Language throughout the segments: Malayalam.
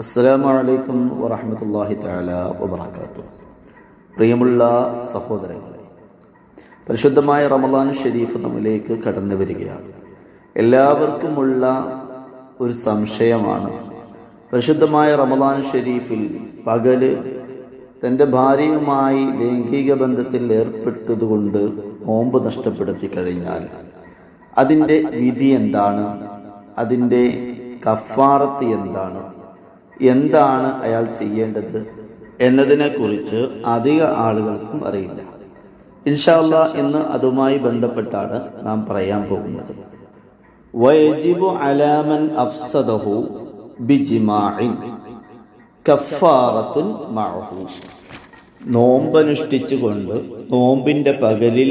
അസ്സലാമു അലൈക്കും വറഹമത്തല്ലാഹി തആല വബറകാത്തു പ്രിയമുള്ള സഹോദരങ്ങളെ പരിശുദ്ധമായ റമദാൻ ഷെരീഫ് നമ്മിലേക്ക് കടന്നു വരികയാണ്. എല്ലാവർക്കുമുള്ള ഒരു സംശയമാണ്. പരിശുദ്ധമായ റമദാൻ ഷെരീഫിൽ പകൽ തന്റെ ഭാര്യയുമായി ലൈംഗിക ബന്ധത്തിൽ ഏർപ്പെട്ടതുകൊണ്ട് നോമ്പ് നഷ്ടപ്പെടുത്തി കഴിഞ്ഞാൽ അതിന്റെ വിധി എന്താണ്? അതിന്റെ കഫാറത്ത് എന്താണ്? എന്താണ് അയാൾ ചെയ്യേണ്ടത് എന്നതിനെക്കുറിച്ച് അധിക ആളുകൾക്കും അറിയില്ല. ഇൻഷാല്ല ഇന്ന് അതുമായി ബന്ധപ്പെട്ടാണ് നാം പറയാൻ പോകുന്നത്. വൈജിബു അലാമൻ അഫ്സദഹു ബിജിമാഇൻ നോമ്പനുഷ്ഠിച്ചുകൊണ്ട് നോമ്പിന്റെ പകലിൽ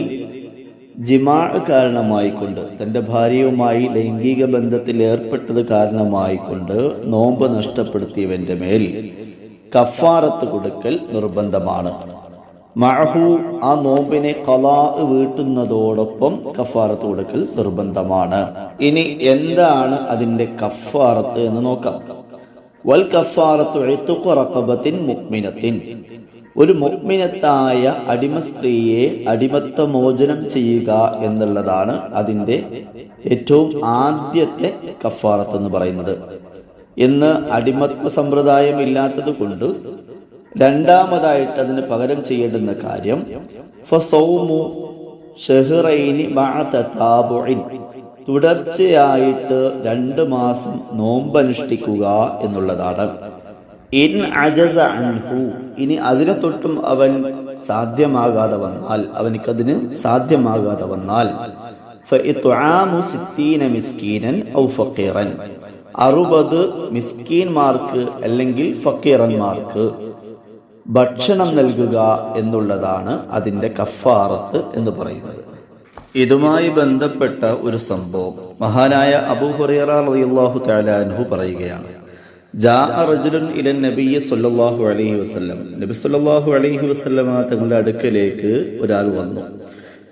ജിമാ കാരണമായിക്കൊണ്ട് തന്റെ ഭാര്യയുമായി ലൈംഗിക ബന്ധത്തിൽ ഏർപ്പെട്ടത് കാരണമായിക്കൊണ്ട് നോമ്പ് നഷ്ടപ്പെടുത്തിയവന്റെ മേൽ കഫാറത്ത് കൊടുക്കൽ നിർബന്ധമാണ്. മഹു ആ നോമ്പിനെ കലാ വീട്ടുന്നതോടൊപ്പം കഫാറത്ത് കൊടുക്കൽ നിർബന്ധമാണ്. ഇനി എന്താണ് അതിന്റെ കഫാറത്ത് എന്ന് നോക്കാം. വൽ കഫാറത്ത് എഴുത്തുക്കുറക്കബത്തിൻ മുക്മിനത്തിൻ ഒരു മുഗ്മിനത്തായ അടിമ സ്ത്രീയെ അടിമത്വ മോചനം ചെയ്യുക എന്നുള്ളതാണ് അതിന്റെ ഏറ്റവും ആദ്യത്തെ കഫാറത്ത് എന്ന് പറയുന്നത്. ഇന്ന് അടിമത്വ സമ്പ്രദായം ഇല്ലാത്തത് കൊണ്ട് രണ്ടാമതായിട്ട് അതിന് പകരം ചെയ്യേണ്ടുന്ന കാര്യം ഫസൗമു തുടർച്ചയായിട്ട് രണ്ട് മാസം നോമ്പനുഷ്ഠിക്കുക എന്നുള്ളതാണ്. ഇൻ അജസ അൻഹു. ഇനി അതിനെ തൊട്ടും അവൻ സാധ്യമാകാതെ വന്നാൽ അവനിക്കതിന് സാധ്യമാകാതെ വന്നാൽ. മിസ്കീനൻ ഔ അറുപത് മിസ്കീൻമാർക്ക് അല്ലെങ്കിൽ ഫക്കീറന്മാർക്ക് ഭക്ഷണം നൽകുക എന്നുള്ളതാണ് അതിന്റെ കഫാറത്ത് എന്ന് പറയുന്നത്. ഇതുമായി ബന്ധപ്പെട്ട ഒരു സംഭവം മഹാനായ അബൂ താലാൻഹു പറയുകയാണ്. അലൈഹി നബി അലൈഹി തങ്ങളുടെ അടുക്കലേക്ക് ഒരാൾ വന്നു.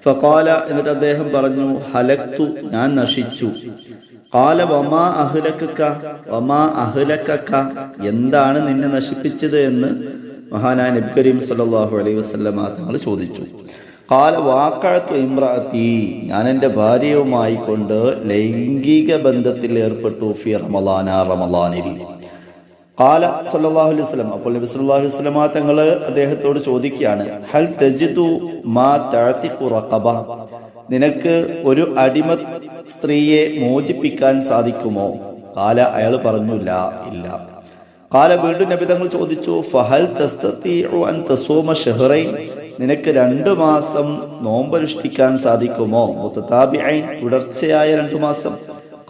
ഫഖാല എന്നിട്ട് അദ്ദേഹം പറഞ്ഞു ഹലക്തു ഞാൻ നശിച്ചു. കാല വമാ അഹ്ലക്ക വമാ അഹ്ലക്ക എന്താണ് നിന്നെ നശിപ്പിച്ചത്? എന്ന് മഹാനായ നബി കരീം സല്ലാഹു അലൈഹി വസല്ലമ തങ്ങൾ ചോദിച്ചു. കാല വാക്കഴത്തു ഇമ്രാത്തി ഞാൻ എന്റെ ഭാര്യയുമായി കൊണ്ട് ലൈംഗിക ബന്ധത്തിൽ ഏർപ്പെട്ടു ഫി റമലാന റമലാനിൽ കാല സല്ലല്ലാഹു അലൈഹി അപ്പോൾ നബി സല്ലാഹു അലൈഹി തങ്ങൾ അദ്ദേഹത്തോട് ചോദിക്കുകയാണ് ഹൽ തജിതു മാ റഖബ? നിനക്ക് ഒരു അടിമ സ്ത്രീയെ മോചിപ്പിക്കാൻ സാധിക്കുമോ? കാല അയാൾ പറഞ്ഞില്ല ഇല്ല. കാല വീണ്ടും നബി തങ്ങൾ ചോദിച്ചു ഫഹൽ അൻ തസൂമ നിനക്ക് രണ്ടു മാസം നോമ്പനുഷ്ഠിക്കാൻ സാധിക്കുമോ? മുത്തതാബിഐൻ തുടർച്ചയായ രണ്ടു മാസം.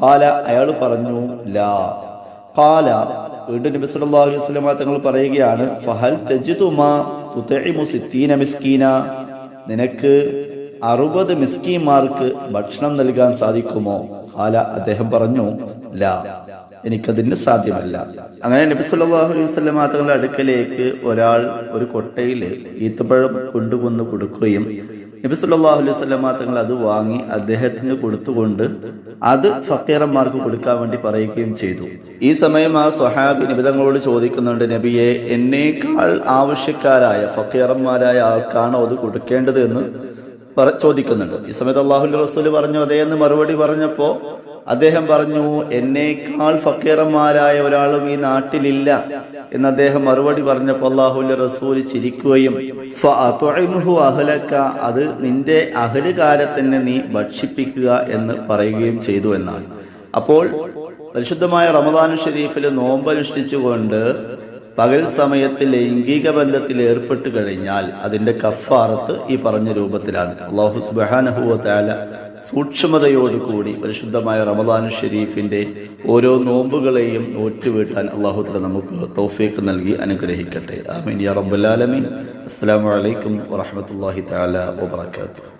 കാല അയാൾ പറഞ്ഞു ലാ. കാല വീണ്ടും നബി സല്ലല്ലാഹു അലൈഹി വസല്ലം തങ്ങൾ പറയുകയാണ് ഫഹൽ തജിദുമാ തുതഇമു സിത്തീന മിസ്കീന? നിനക്ക് അറുപത് മിസ്കീന്മാർക്ക് ഭക്ഷണം നൽകാൻ സാധിക്കുമോ? ഹാല അദ്ദേഹം പറഞ്ഞു ലാ എനിക്കതിന് സാധ്യമല്ല. അങ്ങനെ നബി സല്ലല്ലാഹു അലൈഹി വസല്ലം തങ്ങളുടെ അടുക്കലേക്ക് ഒരാൾ ഒരു കൊട്ടയിൽ ഈത്തപ്പഴം കൊണ്ടുവന്ന് കൊടുക്കുകയും നബി സല്ലല്ലാഹു അലൈഹി വസല്ലമ തങ്ങൾ അത് വാങ്ങി അദ്ദേഹത്തിന് കൊടുത്തുകൊണ്ട് അത് ഫക്കീറന്മാർക്ക് കൊടുക്കാൻ വേണ്ടി പറയുകയും ചെയ്തു. ഈ സമയം ആ സ്വഹാബി നബി തങ്ങളോട് ചോദിക്കുന്നുണ്ട് നബിയെ എന്നേക്കാൾ ആവശ്യക്കാരായ ഫക്കീറന്മാരായ ആൾക്കാണോ അത് കൊടുക്കേണ്ടത് എന്ന് ചോദിക്കുന്നുണ്ട്. ഈ സമയത്ത് അള്ളാഹുൽ റസൂൽ പറഞ്ഞു അതേ എന്ന് മറുപടി പറഞ്ഞപ്പോ അദ്ദേഹം പറഞ്ഞു എന്നേക്കാൾ ഫക്കീറന്മാരായ ഒരാളും ഈ നാട്ടിലില്ല. എന്ന് അദ്ദേഹം മറുപടി പറഞ്ഞപ്പോൾ അള്ളാഹുല്ലെ റസൂൽ ചിരിക്കുകയും അഹ്ലക്ക അത് നിന്റെ അഹലുകാരെ തന്നെ നീ ഭക്ഷിപ്പിക്കുക എന്ന് പറയുകയും ചെയ്തു എന്നാണ്. അപ്പോൾ പരിശുദ്ധമായ റമദാനു ഷെരീഫിൽ നോമ്പനുഷ്ഠിച്ചുകൊണ്ട് പകൽ സമയത്ത് ലൈംഗിക ബന്ധത്തിൽ ഏർപ്പെട്ട് കഴിഞ്ഞാൽ അതിന്റെ കഫാറത്ത് ഈ പറഞ്ഞ രൂപത്തിലാണ്. അള്ളാഹു സുബാനഹുല സൂക്ഷ്മതയോടുകൂടി പരിശുദ്ധമായ റമദാൻ ഷെരീഫിന്റെ ഓരോ നോമ്പുകളെയും നോറ്റുവീട്ടാൻ അള്ളാഹു തല നമുക്ക് തൗഫീഖ് നൽകി അനുഗ്രഹിക്കട്ടെ. ആമീൻ യാ റബ്ബുൽ ആലമീൻ. അസ്സലാമു അലൈക്കും വറഹ്മത്തുള്ളാഹി തആല വബറകാതുഹു.